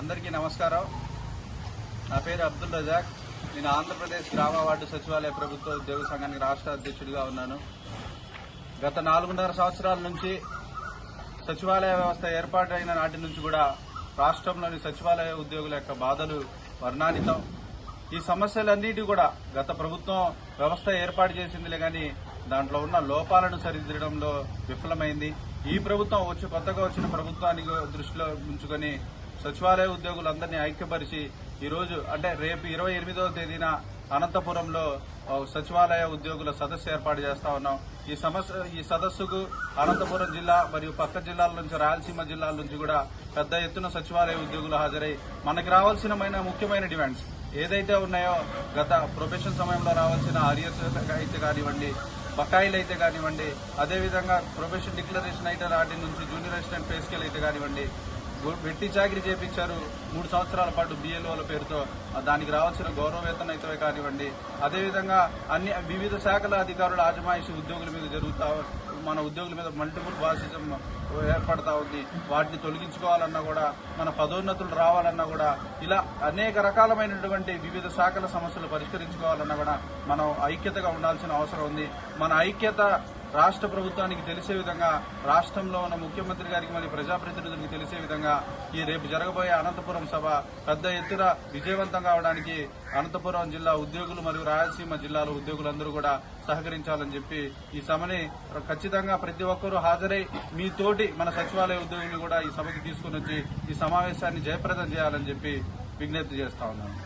అందరికీ నమస్కారం. నా పేరు అబ్దుల్ రజాక్. నేను ఆంధ్రప్రదేశ్ గ్రామ వార్డు సచివాలయ ప్రభుత్వ ఉద్యోగ సంఘానికి రాష్ట్ర అధ్యక్షుడిగా ఉన్నాను. గత నాలుగున్నర సంవత్సరాల నుంచి సచివాలయ వ్యవస్థ ఏర్పాటైన నాటి నుంచి కూడా రాష్ట్రంలోని సచివాలయ ఉద్యోగుల యొక్క బాధలు వర్ణానితం. ఈ సమస్యలన్నిటి కూడా గత ప్రభుత్వం వ్యవస్థ ఏర్పాటు చేసిందిలే కానీ దాంట్లో ఉన్న లోపాలను సరిదిద్దడంలో విఫలమైంది. ఈ ప్రభుత్వం వచ్చి కొత్తగా వచ్చిన ప్రభుత్వానికి దృష్టిలో ఉంచుకొని సచివాలయ ఉద్యోగులందరినీ ఐక్యపరిచి ఈరోజు అంటే రేపు ఇరవై ఎనిమిదవ తేదీన అనంతపురంలో సచివాలయ ఉద్యోగుల సదస్సు ఏర్పాటు చేస్తా ఉన్నాం. ఈ సమస్య ఈ సదస్సుకు అనంతపురం జిల్లా మరియు పక్క జిల్లాల నుంచి రాయలసీమ జిల్లాల నుంచి కూడా పెద్ద ఎత్తున సచివాలయ ఉద్యోగులు హాజరై మనకి రావాల్సిన ముఖ్యమైన డిమాండ్స్ ఏదైతే ఉన్నాయో గత ప్రొఫెషన్ సమయంలో రావాల్సిన అరియర్స్ అయితే కానివ్వండి బకాయిలు అయితే కానివ్వండి అదేవిధంగా ప్రొఫెషన్ డిక్లరేషన్ అయితే నాటి నుంచి జూనియర్ అసిస్టెంట్ పే స్కేల్ అయితే కానివ్వండి వెట్టి చాకిరీ చేపించారు. మూడు సంవత్సరాల పాటు బిఎల్ఓల పేరుతో. దానికి రావాల్సిన గౌరవ అయితే కానివ్వండి. అదేవిధంగా అన్ని వివిధ శాఖల అధికారుల ఆజమాయిషి ఉద్యోగుల మీద జరుగుతా మన ఉద్యోగుల మీద మల్టిపుల్ బాసిజం ఏర్పడతా ఉంది. వాటిని తొలగించుకోవాలన్నా కూడా మన పదోన్నతులు రావాలన్నా కూడా ఇలా అనేక రకాలమైనటువంటి వివిధ శాఖల సమస్యలు పరిష్కరించుకోవాలన్నా కూడా మనం ఐక్యతగా ఉండాల్సిన అవసరం ఉంది. మన ఐక్యత రాష్ట్ర ప్రభుత్వానికి తెలిసే విధంగా రాష్ట్రంలో ఉన్న ముఖ్యమంత్రి గారికి మరియు ప్రజాప్రతినిధులకు తెలిసే విధంగా ఈ రేపు జరగబోయే అనంతపురం సభ పెద్ద ఎత్తున విజయవంతం కావడానికి అనంతపురం జిల్లా ఉద్యోగులు మరియు రాయలసీమ జిల్లాల ఉద్యోగులందరూ కూడా సహకరించాలని చెప్పి ఈ సభని ఖచ్చితంగా ప్రతి ఒక్కరూ హాజరై మీ తోటి మన సచివాలయ ఉద్యోగులు కూడా ఈ సభకి తీసుకుని వచ్చి ఈ సమావేశాన్ని జయప్రదం చేయాలని చెప్పి విజ్ఞప్తి చేస్తా ఉన్నాను.